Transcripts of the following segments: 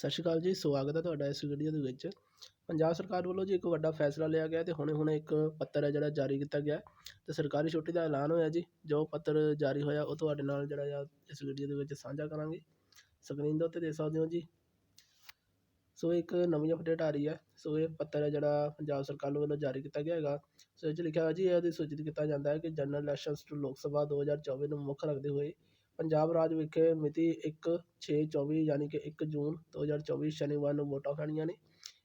ਸਤਿ ਸ਼੍ਰੀ ਅਕਾਲ ਜੀ, ਸਵਾਗਤ ਹੈ ਤੁਹਾਡਾ ਇਸ ਵੀਡੀਓ ਦੇ ਵਿੱਚ। ਪੰਜਾਬ ਸਰਕਾਰ ਵੱਲੋਂ ਜੀ ਇੱਕ ਵੱਡਾ ਫੈਸਲਾ ਲਿਆ ਗਿਆ ਤੇ ਹੁਣੇ ਹੁਣੇ ਇੱਕ ਪੱਤਰ ਹੈ ਜਿਹੜਾ ਜਾਰੀ ਕੀਤਾ ਗਿਆ। ਤੇ ਸਰਕਾਰੀ ਛੁੱਟੀ ਦਾ ਐਲਾਨ ਹੋਇਆ ਜੀ, ਜੋ ਪੱਤਰ ਜਾਰੀ ਹੋਇਆ ਉਹ ਤੁਹਾਡੇ ਨਾਲ ਜਿਹੜਾ ਆ ਇਸ ਵੀਡੀਓ ਦੇ ਵਿੱਚ ਸਾਂਝਾ ਕਰਾਂਗੇ। ਸਕਰੀਨ ਦੇ ਉੱਤੇ ਦੇਖ ਸਕਦੇ ਹੋ ਜੀ। ਸੋ ਇੱਕ ਨਵੀਂ ਅਪਡੇਟ ਆ ਰਹੀ ਹੈ। ਸੋ ਇਹ ਪੱਤਰ ਹੈ ਜਿਹੜਾ ਪੰਜਾਬ ਸਰਕਾਰ ਵੱਲੋਂ ਜਾਰੀ ਕੀਤਾ ਗਿਆ ਹੈਗਾ। ਸੋ ਇਹ 'ਚ ਲਿਖਿਆ ਹੋਇਆ ਜੀ ਇਹਦੀ ਸੂਚਿਤ ਕੀਤਾ ਜਾਂਦਾ ਹੈ ਕਿ ਜਨਰਲ ਇਲੈਕਸ਼ਨਸ ਟੂ ਲੋਕ ਸਭਾ 2024 ਨੂੰ ਮੁੱਖ ਰੱਖਦੇ ਹੋਏ ਪੰਜਾਬ ਰਾਜ ਵਿਖੇ ਮਿਤੀ 1/6/24 ਯਾਨੀ ਕਿ ਇੱਕ ਜੂਨ 2024 ਸ਼ਨੀਵਾਰ ਨੂੰ ਵੋਟਾਂ ਪੈਣੀਆਂ ਨੇ।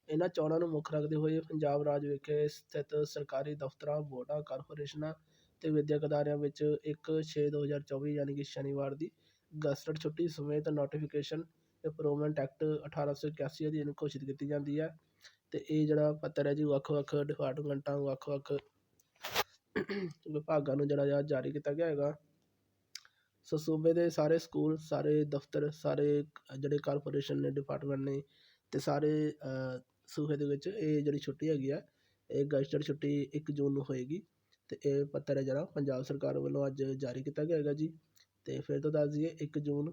ਇਹਨਾਂ ਚੋਣਾਂ ਨੂੰ ਮੁੱਖ ਰੱਖਦੇ ਹੋਏ ਪੰਜਾਬ ਰਾਜ ਵਿਖੇ ਸਥਿਤ ਸਰਕਾਰੀ ਦਫ਼ਤਰਾਂ, ਬੋਰਡਾਂ, ਕਾਰਪੋਰੇਸ਼ਨਾਂ ਅਤੇ ਵਿੱਦਿਅਕ ਅਦਾਰਿਆਂ ਵਿੱਚ 1/6/2024 ਯਾਨੀ ਕਿ ਸ਼ਨੀਵਾਰ ਦੀ ਗਜ਼ਟਡ ਛੁੱਟੀ ਸਮੇਤ ਨੋਟੀਫਿਕੇਸ਼ਨ ਇੰਪਰੂਵਮੈਂਟ ਐਕਟ 1881 ਅਧੀਨ ਘੋਸ਼ਿਤ ਕੀਤੀ ਜਾਂਦੀ ਹੈ ਅਤੇ ਇਹ ਜਿਹੜਾ ਪੱਤਰ ਹੈ ਜੀ ਵੱਖ-ਵੱਖ ਡਿਪਾਰਟਮੈਂਟਾਂ ਵੱਖ-ਵੱਖ ਵਿਭਾਗਾਂ ਨੂੰ ਜਿਹੜਾ ਆ ਜਾਰੀ ਕੀਤਾ ਗਿਆ ਹੈਗਾ। ਸੋ ਸੂਬੇ ਦੇ ਸਾਰੇ ਸਕੂਲ, ਸਾਰੇ ਦਫ਼ਤਰ, ਸਾਰੇ ਜਿਹੜੇ ਕਾਰਪੋਰੇਸ਼ਨ ਨੇ ਡਿਪਾਰਟਮੈਂਟ ਨੇ ਅਤੇ ਸਾਰੇ ਸੂਬੇ ਦੇ ਵਿੱਚ ਇਹ ਜਿਹੜੀ ਛੁੱਟੀ ਹੈਗੀ ਆ, ਇਹ ਗਜ਼ਟਡ ਛੁੱਟੀ ਇੱਕ ਜੂਨ ਨੂੰ ਹੋਏਗੀ ਅਤੇ ਇਹ ਪੱਤਰ ਹੈ ਜਿਹੜਾ ਪੰਜਾਬ ਸਰਕਾਰ ਵੱਲੋਂ ਅੱਜ ਜਾਰੀ ਕੀਤਾ ਗਿਆ ਹੈਗਾ ਜੀ। ਅਤੇ ਫਿਰ ਤੋਂ ਦੱਸ ਦਈਏ 1 ਜੂਨ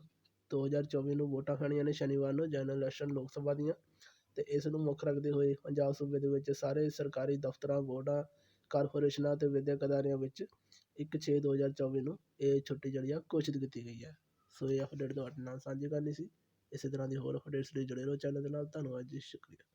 2024 ਨੂੰ ਵੋਟਾਂ ਪੈਣੀਆਂ ਨੇ ਸ਼ਨੀਵਾਰ ਨੂੰ ਜਨਰਲ ਇਲੈਕਸ਼ਨ ਲੋਕ ਸਭਾ ਦੀਆਂ ਅਤੇ ਇਸ ਨੂੰ ਮੁੱਖ ਰੱਖਦੇ ਹੋਏ ਪੰਜਾਬ ਸੂਬੇ ਦੇ ਵਿੱਚ ਸਾਰੇ ਸਰਕਾਰੀ ਦਫ਼ਤਰਾਂ, ਬੋਰਡਾਂ, ਕਾਰਪੋਰੇਸ਼ਨਾਂ ਅਤੇ ਵਿੱਦਿਅਕ ਅਦਾਰਿਆਂ ਵਿੱਚ 1/6/2024 ਨੂੰ ਇਹ ਛੁੱਟੀ ਜਿਹੜੀ ਆ ਘੋਸ਼ਿਤ ਕੀਤੀ ਗਈ ਹੈ। ਸੋ ਇਹ ਅਪਡੇਟ ਤੁਹਾਡੇ ਨਾਲ ਸਾਂਝੀ ਕਰਨੀ ਸੀ। ਇਸੇ ਤਰ੍ਹਾਂ ਦੀ ਹੋਰ ਅਪਡੇਟਸ ਲਈ ਜੁੜੇ ਰਹੋ ਚੈਨਲ ਦੇ ਨਾਲ। ਧੰਨਵਾਦ ਜੀ, ਸ਼ੁਕਰੀਆ।